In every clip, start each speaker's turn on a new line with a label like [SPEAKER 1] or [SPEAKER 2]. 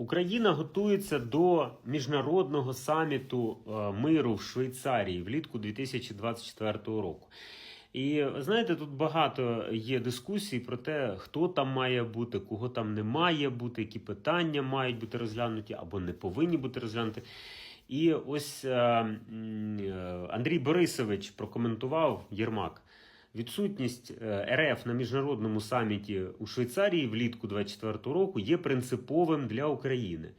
[SPEAKER 1] Україна готується до міжнародного саміту е, миру в Швейцарії влітку 2024 року. І знаєте, тут багато є дискусій про те, хто там має бути, кого там не має бути, які питання мають бути розглянуті або не повинні бути розглянуті. І ось е, е, Андрій Борисович прокоментував Єрмак. Відсутність е, РФ на міжнародному саміті у Швейцарії влітку 2024 року є принциповим для України.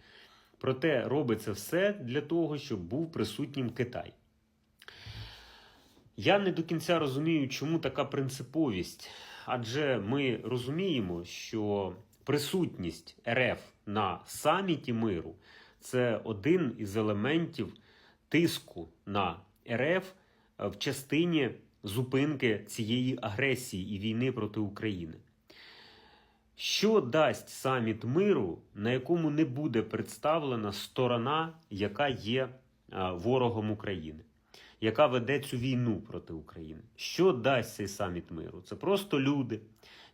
[SPEAKER 1] Проте робиться все для того, щоб був присутнім Китай. Я не до кінця розумію, чому така принциповість. Адже ми розуміємо, що присутність РФ на саміті миру це один із елементів тиску на РФ в частині зупинки цієї агресії і війни проти України. Що дасть саміт миру, на якому не буде представлена сторона, яка є ворогом України, яка веде цю війну проти України? Що дасть цей саміт миру? Це просто люди,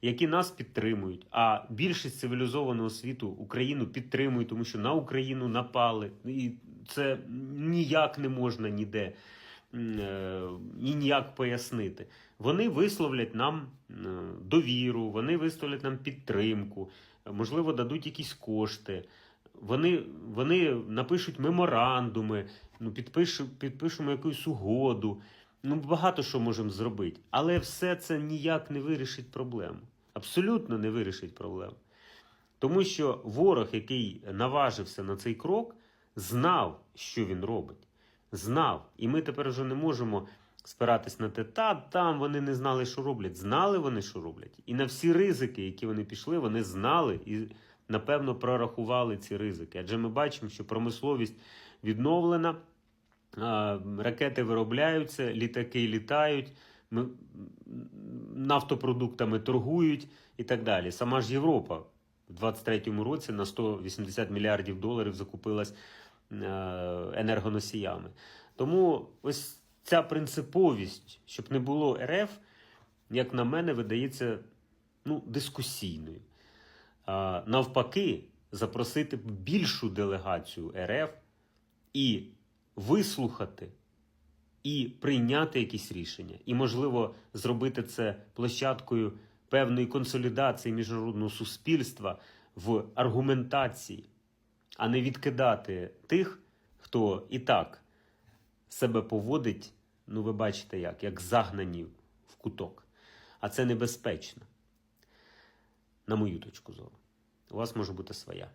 [SPEAKER 1] які нас підтримують. А більшість цивілізованого світу Україну підтримує, тому що на Україну напали, і це ніяк не можна ніде е, і ніяк пояснити. Вони висловлять нам е, довіру, вони висловлять нам підтримку, можливо, дадуть якісь кошти. Вони, вони напишуть меморандуми, ну, підпишу, підпишемо якусь угоду. Ну, багато що можемо зробити. Але все це ніяк не вирішить проблему. Абсолютно не вирішить проблему. Тому що ворог, який наважився на цей крок, знав, що він робить. Знав. І ми тепер вже не можемо спиратись на те, та там вони не знали, що роблять. Знали вони, що роблять. І на всі ризики, які вони пішли, вони знали і, напевно, прорахували ці ризики. Адже ми бачимо, що промисловість відновлена, ракети виробляються, літаки літають. Ми нафтопродуктами торгують і так далі. Сама ж Європа в 23-му році на 180 мільярдів доларів закупилась енергоносіями. Тому ось ця принциповість, щоб не було РФ, як на мене, видається ну, дискусійною. Навпаки, запросити більшу делегацію РФ і вислухати і прийняти якісь рішення, і, можливо, зробити це площадкою певної консолідації міжнародного суспільства в аргументації, а не відкидати тих, хто і так себе поводить, ну ви бачите як, як загнані в куток. А це небезпечно, на мою точку зору. У вас може бути своя.